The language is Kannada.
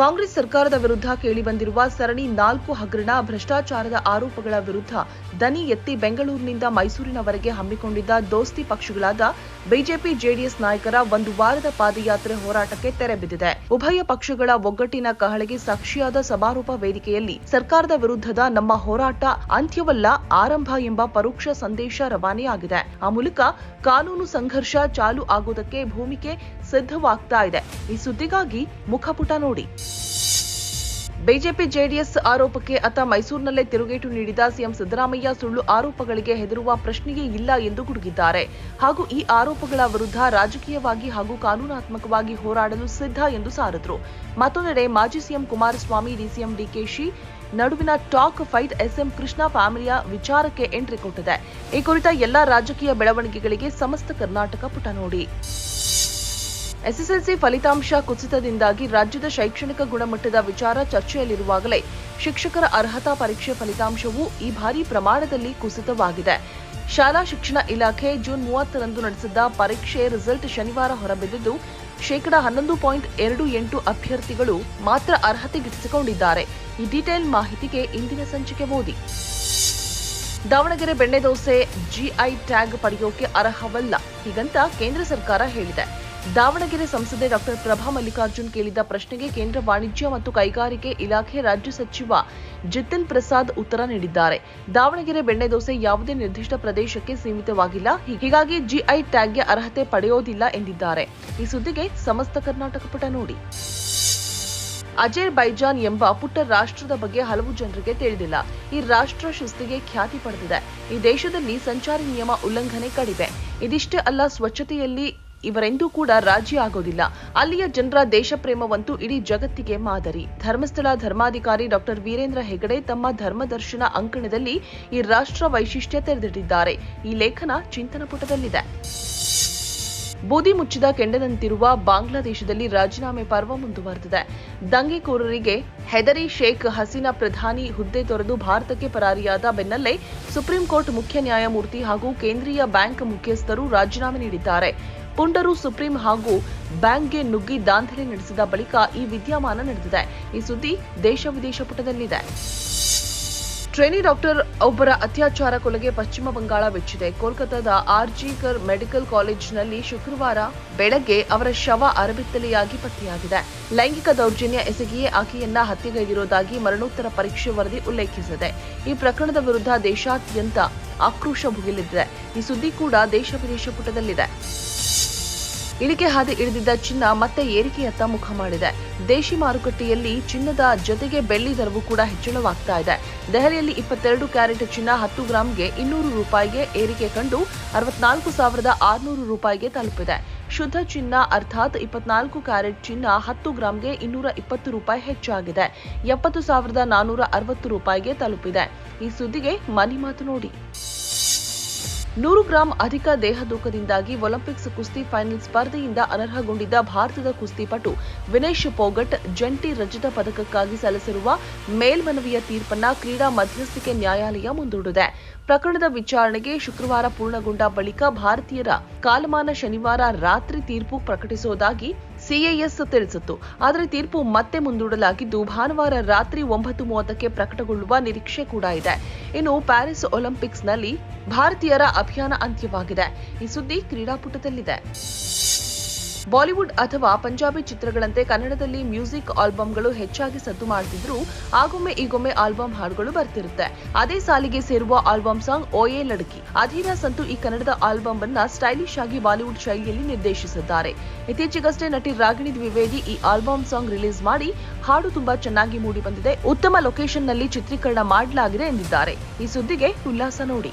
ಕಾಂಗ್ರೆಸ್ ಸರ್ಕಾರದ ವಿರುದ್ಧ ಕೇಳಿಬಂದಿರುವ ಸರಣಿ ನಾಲ್ಕು ಹಗರಣ ಭ್ರಷ್ಟಾಚಾರದ ಆರೋಪಗಳ ವಿರುದ್ಧ ದನಿ ಎತ್ತಿ ಬೆಂಗಳೂರಿನಿಂದ ಮೈಸೂರಿನವರೆಗೆ ಹಮ್ಮಿಕೊಂಡಿದ್ದ ದೋಸ್ತಿ ಪಕ್ಷಗಳಾದ ಬಿಜೆಪಿ, ಜೆಡಿಎಸ್ ನಾಯಕರ ಒಂದು ವಾರದ ಪಾದಯಾತ್ರೆ ಹೋರಾಟಕ್ಕೆ ತೆರೆ ಬಿದ್ದಿದೆ. ಉಭಯ ಪಕ್ಷಗಳ ಒಗ್ಗಟ್ಟಿನ ಕಹಳೆಗೆ ಸಾಕ್ಷಿಯಾದ ಸಮಾರೋಪ ವೇದಿಕೆಯಲ್ಲಿ ಸರ್ಕಾರದ ವಿರುದ್ಧದ ನಮ್ಮ ಹೋರಾಟ ಅಂತ್ಯವಲ್ಲ, ಆರಂಭ ಎಂಬ ಪರೋಕ್ಷ ಸಂದೇಶ ರವಾನೆಯಾಗಿದೆ ಆ ಮೂಲಕ ಕಾನೂನು ಸಂಘರ್ಷ ಚಾಲು ಆಗುವುದಕ್ಕೆ ಭೂಮಿಕೆ ಸಿದ್ಧವಾಗ್ತಾ ಇದೆ. ಈ ಸುದ್ದಿಗಾಗಿ ಮುಖಪುಟ ನೋಡಿ. ಬಿಜೆಪಿ ಜೆಡಿಎಸ್ ಆರೋಪಕ್ಕೆ ಅತ ಮೈಸೂರಿನಲ್ಲೇ ತಿರುಗೇಟು ನೀಡಿದ ಸಿಎಂ ಸಿದ್ದರಾಮಯ್ಯ ಸುಳ್ಳು ಆರೋಪಗಳಿಗೆ ಹೆದರುವ ಪ್ರಶ್ನೆಯೇ ಇಲ್ಲ ಎಂದು ಗುಡುಗಿದ್ದಾರೆ. ಹಾಗೂ ಈ ಆರೋಪಗಳ ವಿರುದ್ಧ ರಾಜಕೀಯವಾಗಿ ಹಾಗೂ ಕಾನೂನಾತ್ಮಕವಾಗಿ ಹೋರಾಡಲು ಸಿದ್ಧ ಎಂದು ಸಾರಿದ್ರು. ಮತ್ತೊಂದೆಡೆ ಮಾಜಿ ಸಿಎಂ ಕುಮಾರಸ್ವಾಮಿ, ಡಿಸಿಎಂ ಡಿಕೆಶಿ ನಡುವಿನ ಟಾಕ್ ಫೈಟ್ ಎಸ್ಎಂ ಕೃಷ್ಣ ಫ್ಯಾಮಿಲಿಯ ವಿಚಾರಕ್ಕೆ ಎಂಟ್ರಿ ಕೊಟ್ಟಿದೆ. ಈ ಕುರಿತ ಎಲ್ಲಾ ರಾಜಕೀಯ ಬೆಳವಣಿಗೆಗಳಿಗೆ ಸಮಸ್ತ ಕರ್ನಾಟಕ ಪುಟ ನೋಡಿ. ಎಸ್ಎಸ್ಎಲ್ಸಿ ಫಲಿತಾಂಶ ಕುಸಿತದಿಂದಾಗಿ ರಾಜ್ಯದ ಶೈಕ್ಷಣಿಕ ಗುಣಮಟ್ಟದ ವಿಚಾರ ಚರ್ಚೆಯಲ್ಲಿರುವಾಗಲೇ ಶಿಕ್ಷಕರ ಅರ್ಹತಾ ಪರೀಕ್ಷೆ ಫಲಿತಾಂಶವು ಈ ಭಾರಿ ಪ್ರಮಾಣದಲ್ಲಿ ಕುಸಿತವಾಗಿದೆ. ಶಾಲಾ ಶಿಕ್ಷಣ ಇಲಾಖೆ ಜೂನ್ ಮೂವತ್ತರಂದು ನಡೆಸಿದ್ದ ಪರೀಕ್ಷೆ ರಿಸಲ್ಟ್ ಶನಿವಾರ ಹೊರಬಿದ್ದಿದ್ದು, ಶೇಕಡಾ ಹನ್ನೊಂದು ಪಾಯಿಂಟ್ ಎರಡು ಎಂಟು ಅಭ್ಯರ್ಥಿಗಳು ಮಾತ್ರ ಅರ್ಹತೆ ಗಿಟ್ಟಿಸಿಕೊಂಡಿದ್ದಾರೆ ಈ ಡೀಟೇಲ್ ಮಾಹಿತಿಗೆ ಇಂದಿನ ಸಂಚಿಕೆ ಓದಿ. ದಾವಣಗೆರೆ ಬೆಣ್ಣೆ ದೋಸೆ ಜಿಐ ಟ್ಯಾಗ್ ಪಡೆಯೋಕೆ ಅರ್ಹವಲ್ಲ, ಹೀಗಂತ ಕೇಂದ್ರ ಸರ್ಕಾರ ಹೇಳಿದೆ. ದಾವಣಗೆರೆ ಸಂಸದೆ ಡಾಕ್ಟರ್ ಪ್ರಭಾ ಮಲ್ಲಿಕಾರ್ಜುನ್ ಕೇಳಿದ ಪ್ರಶ್ನೆಗೆ ಕೇಂದ್ರ ವಾಣಿಜ್ಯ ಮತ್ತು ಕೈಗಾರಿಕೆ ಇಲಾಖೆ ರಾಜ್ಯ ಸಚಿವ ಜಿತಿನ್ ಪ್ರಸಾದ್ ಉತ್ತರ ನೀಡಿದ್ದಾರೆ. ದಾವಣಗೆರೆ ಬೆಣ್ಣೆ ದೋಸೆ ಯಾವುದೇ ನಿರ್ದಿಷ್ಟ ಪ್ರದೇಶಕ್ಕೆ ಸೀಮಿತವಾಗಿಲ್ಲ. ಹೀಗಾಗಿ ಜಿಐ ಟ್ಯಾಗ್ಗೆ ಅರ್ಹತೆ ಪಡೆಯೋದಿಲ್ಲ ಎಂದಿದ್ದಾರೆ. ಈ ಸುದ್ದಿಗೆ ಸಮಸ್ತ ಕರ್ನಾಟಕ ಪುಟ ನೋಡಿ. ಅಜೇರ್ ಬೈಜಾನ್ ಎಂಬ ಪುಟ್ಟ ರಾಷ್ಟ್ರದ ಬಗ್ಗೆ ಹಲವು ಜನರಿಗೆ ತಿಳಿದಿಲ್ಲ. ಈ ರಾಷ್ಟ್ರ ಶಿಸ್ತಿಗೆ ಖ್ಯಾತಿ ಪಡೆದಿದೆ. ಈ ದೇಶದಲ್ಲಿ ಸಂಚಾರಿ ನಿಯಮ ಉಲ್ಲಂಘನೆ ಕಡಿಮೆ. ಇದಿಷ್ಟೇ ಅಲ್ಲ, ಸ್ವಚ್ಛತೆಯಲ್ಲಿ ಇವರೆಂದೂ ಕೂಡ ರಾಜಿ ಆಗೋದಿಲ್ಲ. ಅಲ್ಲಿಯ ಜನರ ದೇಶ ಪ್ರೇಮವಂತೂ ಇಡೀ ಜಗತ್ತಿಗೆ ಮಾದರಿ. ಧರ್ಮಸ್ಥಳ ಧರ್ಮಾಧಿಕಾರಿ ಡಾಕ್ಟರ್ ವೀರೇಂದ್ರ ಹೆಗಡೆ ತಮ್ಮ ಧರ್ಮದರ್ಶನ ಅಂಕಣದಲ್ಲಿ ಈ ರಾಷ್ಟ್ರ ವೈಶಿಷ್ಟ್ಯ ತೆರೆದಿಟ್ಟಿದ್ದಾರೆ. ಈ ಲೇಖನ ಚಿಂತನ ಪುಟದಲ್ಲಿದೆ. ಬೂದಿ ಮುಚ್ಚಿದ ಕೆಂಡದಂತಿರುವ ಬಾಂಗ್ಲಾದೇಶದಲ್ಲಿ ರಾಜೀನಾಮೆ ಪರ್ವ ಮುಂದುವರೆದಿದೆ. ದಂಗೆಕೋರರಿಗೆ ಹೆದರಿ ಶೇಖ್ ಹಸೀನಾ ಪ್ರಧಾನಿ ಹುದ್ದೆ ತೊರೆದು ಭಾರತಕ್ಕೆ ಪರಾರಿಯಾದ ಬೆನ್ನಲ್ಲೇ ಸುಪ್ರೀಂ ಕೋರ್ಟ್ ಮುಖ್ಯ ನ್ಯಾಯಮೂರ್ತಿ ಹಾಗೂ ಕೇಂದ್ರೀಯ ಬ್ಯಾಂಕ್ ಮುಖ್ಯಸ್ಥರು ರಾಜೀನಾಮೆ ನೀಡಿದ್ದಾರೆ. ಪುಂಡರು, ಸುಪ್ರೀಂ ಹಾಗೂ ಬ್ಯಾಂಕ್ಗೆ ನುಗ್ಗಿ ದಾಂಧಲೆ ನಡೆಸಿದ ಬಳಿಕ ಈ ವಿದ್ಯಮಾನ ನಡೆದಿದೆ. ಈ ಸುದ್ದಿ ದೇಶ ವಿದೇಶ ಪುಟದಲ್ಲಿದೆ. ಟ್ರೇನಿ ಡಾಕ್ಟರ್ ಒಬ್ಬರ ಅತ್ಯಾಚಾರ ಕೊಲೆಗೆ ಪಶ್ಚಿಮ ಬಂಗಾಳ ಬೆಚ್ಚಿದೆ ಕೋಲ್ಕತ್ತಾದ ಆರ್ಜಿಕರ್ ಮೆಡಿಕಲ್ ಕಾಲೇಜಿನಲ್ಲಿ ಶುಕ್ರವಾರ ಬೆಳಗ್ಗೆ ಅವರ ಶವ ಅರಬಿತ್ತಲೆಯಾಗಿ ಪತ್ತೆಯಾಗಿದೆ. ಲೈಂಗಿಕ ದೌರ್ಜನ್ಯ ಎಸಗಿಯೇ ಆಕೆಯನ್ನ ಹತ್ಯೆಗೈದಿರುವುದಾಗಿ ಮರಣೋತ್ತರ ಪರೀಕ್ಷೆ ವರದಿ ಉಲ್ಲೇಖಿಸಿದೆ. ಈ ಪ್ರಕರಣದ ವಿರುದ್ಧ ದೇಶಾದ್ಯಂತ ಆಕ್ರೋಶ ಭುಗಿಲಿದೆ. ಈ ಸುದ್ದಿ ಕೂಡ ದೇಶ ವಿದೇಶ ಪುಟದಲ್ಲಿದೆ. ಇಳಿಕೆ ಹಾದಿ ಇಳಿದಿದ್ದ ಚಿನ್ನ ಮತ್ತೆ ಏರಿಕೆಯತ್ತ ಮುಖ ಮಾಡಿದೆ. ದೇಶಿ ಮಾರುಕಟ್ಟೆಯಲ್ಲಿ ಚಿನ್ನದ ಜೊತೆಗೆ ಬೆಳ್ಳಿ ದರವು ಕೂಡ ಹೆಚ್ಚಳವಾಗ್ತಾ ಇದೆ. ದೆಹಲಿಯಲ್ಲಿ ಇಪ್ಪತ್ತೆರಡು ಕ್ಯಾರೆಟ್ ಚಿನ್ನ ಹತ್ತು ಗ್ರಾಂಗೆ ಇನ್ನೂರು ರೂಪಾಯಿಗೆ ಏರಿಕೆ ಕಂಡು ಅರವತ್ನಾಲ್ಕು ಸಾವಿರದ ಆರುನೂರು ರೂಪಾಯಿಗೆ ತಲುಪಿದೆ. ಶುದ್ಧ ಚಿನ್ನ ಅರ್ಥಾತ್ ಇಪ್ಪತ್ನಾಲ್ಕು ಕ್ಯಾರೆಟ್ ಚಿನ್ನ ಹತ್ತು ಗ್ರಾಂಗೆ ಇನ್ನೂರ ಇಪ್ಪತ್ತು ರೂಪಾಯಿ ಹೆಚ್ಚಾಗಿದೆ. ಎಪ್ಪತ್ತು ಸಾವಿರದ ನಾನೂರ ಅರವತ್ತು ರೂಪಾಯಿಗೆ ತಲುಪಿದೆ. ಈ ಸುದ್ದಿಗೆ ಮನಿ ಮಾತು ನೋಡಿ. ನೂರು ಗ್ರಾಂ ಅಧಿಕ ದೇಹದೂಕದಿಂದಾಗಿ ಒಲಿಂಪಿಕ್ಸ್ ಕುಸ್ತಿ ಫೈನಲ್ ಸ್ಪರ್ಧೆಯಿಂದ ಅನರ್ಹಗೊಂಡಿದ್ದ ಭಾರತದ ಕುಸ್ತಿಪಟು ವಿನೇಶ್ ಪೋಗಟ್, ಜಂಟಿ ರಜತ ಪದಕಕ್ಕಾಗಿ ಸಲ್ಲಿಸಿರುವ ಮೇಲ್ಮನವಿಯ ತೀರ್ಪನ್ನ ಕ್ರೀಡಾ ಮಧ್ಯಸ್ಥಿಕೆ ನ್ಯಾಯಾಲಯ ಮುಂದೂಡಿದೆ. ಪ್ರಕರಣದ ವಿಚಾರಣೆಗೆ ಶುಕ್ರವಾರ ಪೂರ್ಣಗೊಂಡ ಬಳಿಕ ಭಾರತೀಯರ ಕಾಲಮಾನ ಶನಿವಾರ ರಾತ್ರಿ ತೀರ್ಪು ಪ್ರಕಟಿಸುವುದಾಗಿ ಸಿಎಎಸ್ ತಿಳಿಸಿತ್ತು. ಆದರೆ ತೀರ್ಪು ಮತ್ತೆ ಮುಂದೂಡಲಾಗಿದ್ದು ಭಾನುವಾರ ರಾತ್ರಿ ಒಂಬತ್ತು ಮೂವತ್ತಕ್ಕೆ ಪ್ರಕಟಗೊಳ್ಳುವ ನಿರೀಕ್ಷೆ ಕೂಡ ಇದೆ. ಇನ್ನು ಪ್ಯಾರಿಸ್ ಒಲಿಂಪಿಕ್ಸ್ನಲ್ಲಿ ಭಾರತೀಯರ ಅಭಿಯಾನ ಅಂತ್ಯವಾಗಿದೆ. ಈ ಸುದ್ದಿ ಕ್ರೀಡಾಪುಟದಲ್ಲಿದೆ. ಬಾಲಿವುಡ್ ಅಥವಾ ಪಂಜಾಬಿ ಚಿತ್ರಗಳಂತೆ ಕನ್ನಡದಲ್ಲಿ ಮ್ಯೂಸಿಕ್ ಆಲ್ಬಂಗಳು ಹೆಚ್ಚಾಗಿ ಸದ್ದು ಮಾಡ್ತಿದ್ರು, ಆಗೊಮ್ಮೆ ಈಗೊಮ್ಮೆ ಆಲ್ಬಂ ಹಾಡುಗಳು ಬರ್ತಿರುತ್ತೆ. ಅದೇ ಸಾಲಿಗೆ ಸೇರುವ ಆಲ್ಬಂ ಸಾಂಗ್ ಓಯೆ ಲಡಕಿ. ಅಧೀರಾ ಸಂತು ಈ ಕನ್ನಡದ ಆಲ್ಬಂ ಅನ್ನ ಸ್ಟೈಲಿಶ್ ಆಗಿ ಬಾಲಿವುಡ್ ಶೈಲಿಯಲ್ಲಿ ನಿರ್ದೇಶಿಸಿದ್ದಾರೆ. ಇತ್ತೀಚೆಗಷ್ಟೇ ನಟಿ ರಾಗಿಣಿ ದ್ವಿವೇದಿ ಈ ಆಲ್ಬಂ ಸಾಂಗ್ ರಿಲೀಸ್ ಮಾಡಿ ಹಾಡು ತುಂಬಾ ಚೆನ್ನಾಗಿ ಮೂಡಿ ಬಂದಿದೆ. ಉತ್ತಮ ಲೊಕೇಶನ್ನಲ್ಲಿ ಚಿತ್ರೀಕರಣ ಮಾಡಲಾಗಿದೆ ಎಂದಿದ್ದಾರೆ. ಈ ಸುದ್ದಿಗೆ ಉಲ್ಲಾಸ ನೋಡಿ.